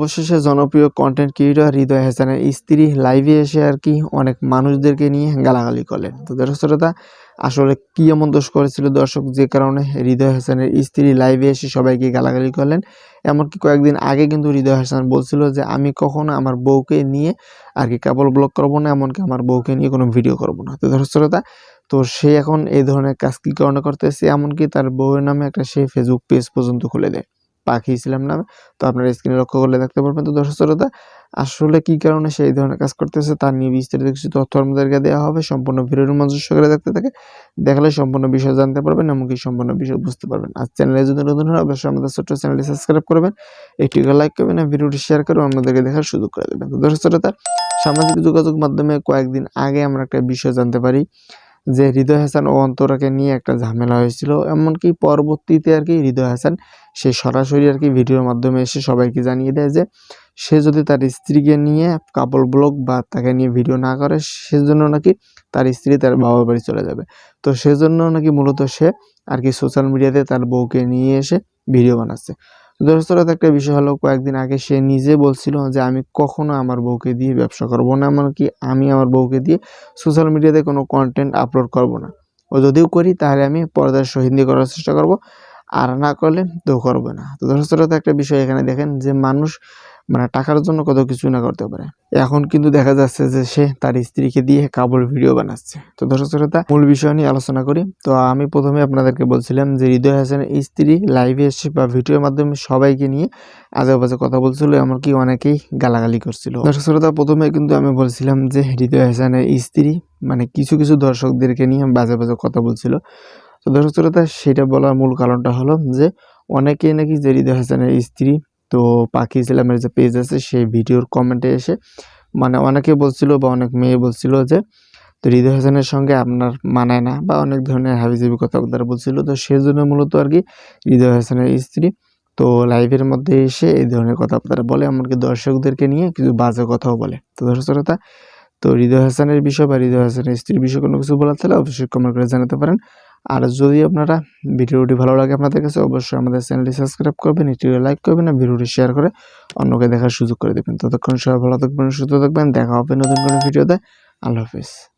অবশেষে জনপ্রিয় content creator হৃদয় হাসানের স্ত্রী লাইভে এসে আর কি অনেক মানুষদেরকে নিয়ে গালাগালি করলেন। তো দর্শক শ্রোতা, আসলে কি এমন দোষ করেছিল দর্শক? যে কারণে হৃদয় হাসানের স্ত্রী লাইভে এসে সবাইকে গালাগালি করলেন। এমনকি কয়েকদিন আগে কিন্তু হৃদয় হাসান বলছিল যে, আমি কখনো আমার বউকে নিয়ে আর কি কাপল ব্লগ করব না, এমনকি আমার বউকে নিয়ে কোনো ভিডিও করব না। তো দর্শক শ্রোতা, তো সে এখন এই ধরনের কাজ কি কারণে করতেছে? এমনকি তার বউয়ের নামে একটা সে ফেসবুক পেজ পর্যন্ত খুলে দেয়। পাখি ইসলাম নামে তো আপনারা স্ক্রিনে লক্ষ্য করলে দেখতে পারবেন তো দর্শক শ্রোতা, আসলে কি কারণে সেই ধরনের কাজ করতেছে তার নিয়ে বিস্তারিত কিছু তথ্য আমাদেরকে দেওয়া হবে। সম্পূর্ণ ভিডিওর মঞ্জস্ব করে দেখতে থাকে দেখালে সম্পূর্ণ বিষয় জানতে পারবেন, এমনকি সম্পূর্ণ বিষয় বুঝতে পারবেন। আর চ্যানেলে যদি নতুন হয় অবশ্যই আমাদের ছোট্ট চ্যানেলটি সাবস্ক্রাইব করবেন। একটি লাইক করবেন আর ভিডিওটি শেয়ার করে আমাদেরকে দেখার সুযোগ করে দেবেন। তো দর্শক শ্রোতা, সামাজিক যোগাযোগ মাধ্যমে কয়েকদিন আগে আমরা একটা বিষয় জানতে পারি। যে হৃদয় হাসান ও অন্তরাকে নিয়ে একটা ঝামেলা হয়েছিল, এমনকি পরবর্তীতে আর কি হৃদয় হাসান, সে সরাসরি আর কি ভিডিওর মাধ্যমে এসে সবাইকে জানিয়ে দেয় যে, সে যদি তার স্ত্রীকে নিয়ে কাপল ব্লগ বা তাকে নিয়ে ভিডিও না করে, সেজন্য নাকি তার স্ত্রী তার বাবার বাড়ি চলে যাবে। তো সেজন্য নাকি মূলত সে আর কি সোশ্যাল মিডিয়াতে তার বউকে নিয়ে এসে ভিডিও বানাচ্ছে। দর্শকরা একটা বিষয় হলো, কয়েকদিন আগে সে নিজে বলছিল যে, আমি কখনো আমার বউকে দিয়ে ব্যবসা করব না, এমনকি আমি আমার বউকে দিয়ে সোশ্যাল মিডিয়াতে কোনো কন্টেন্ট আপলোড করব না। ও যদিও করি, তাহলে আমি পর্দার সহিন্দি করার চেষ্টা করব, আর না করলে তো করবে না। তো দর্শক একটা বিষয় এখানে দেখেন যে, মানুষ মানে টাকার জন্য কত কিছু না করতে পারে। এখন কিন্তু দেখা যাচ্ছে যে সে তার স্ত্রীকে দিয়ে কাবুল ভিডিও বানাচ্ছে। তো দর্শক শ্রোতা, মূল বিষয় নিয়ে আলোচনা করি। তো আমি প্রথমে আপনাদেরকে বলছিলাম যে হৃদয় হাসানের স্ত্রী লাইভে এসে বা ভিডিওর মাধ্যমে সবাইকে নিয়ে আজে বাজে কথা বলছিল, এমনকি অনেকেই গালাগালি করছিল। দর্শক শ্রোতা, প্রথমে কিন্তু আমি বলছিলাম যে হৃদয় হাসানের স্ত্রী মানে কিছু কিছু দর্শকদেরকে নিয়ে বাজে বাজে কথা বলছিল। তো দর্শক শ্রোতা, সেটা বলার মূল কারণটা হলো যে অনেকেই নাকি যে হৃদয় হাসানের স্ত্রী তো পাখি ইসলামের যে পেজ আছে, সেই ভিডিওর কমেন্টে এসে মানে অনেকে বলছিল বা অনেক মেয়ে বলছিল যে, তো হৃদয় হাসানের সঙ্গে আপনার মানায় না বা অনেক ধরনের হাবিজাবি কথাবার্তা বলছিল। তো সেজন্য মূলত আর কি হৃদয় হাসানের স্ত্রী তো লাইভের মধ্যে এসে এই ধরনের কথাবার্তা বলে, এমনকি দর্শকদেরকে নিয়ে কিছু বাজে কথাও বলে। তো দর্শক শ্রোতা, তো হৃদয় হাসানের বিষয় বা হৃদয় হাসানের স্ত্রীর বিষয়ে কোনো কিছু বলার তাহলে অবশ্যই কমেন্ট করে জানাতে পারেন। আর যদি আপনারা ভিডিওটি ভালো লাগে আপনাদের কাছে, অবশ্যই আমাদের চ্যানেলটি সাবস্ক্রাইব করবেন এটি লাইক করবেন আর ভিডিওটি শেয়ার করে অন্যকে দেখার সুযোগ করে দেবেন। ততক্ষণ সবাই ভালো থাকবেন, সুস্থ থাকবেন, দেখা হবে নতুন কোনো ভিডিওতে। আল্লাহ হাফিজ।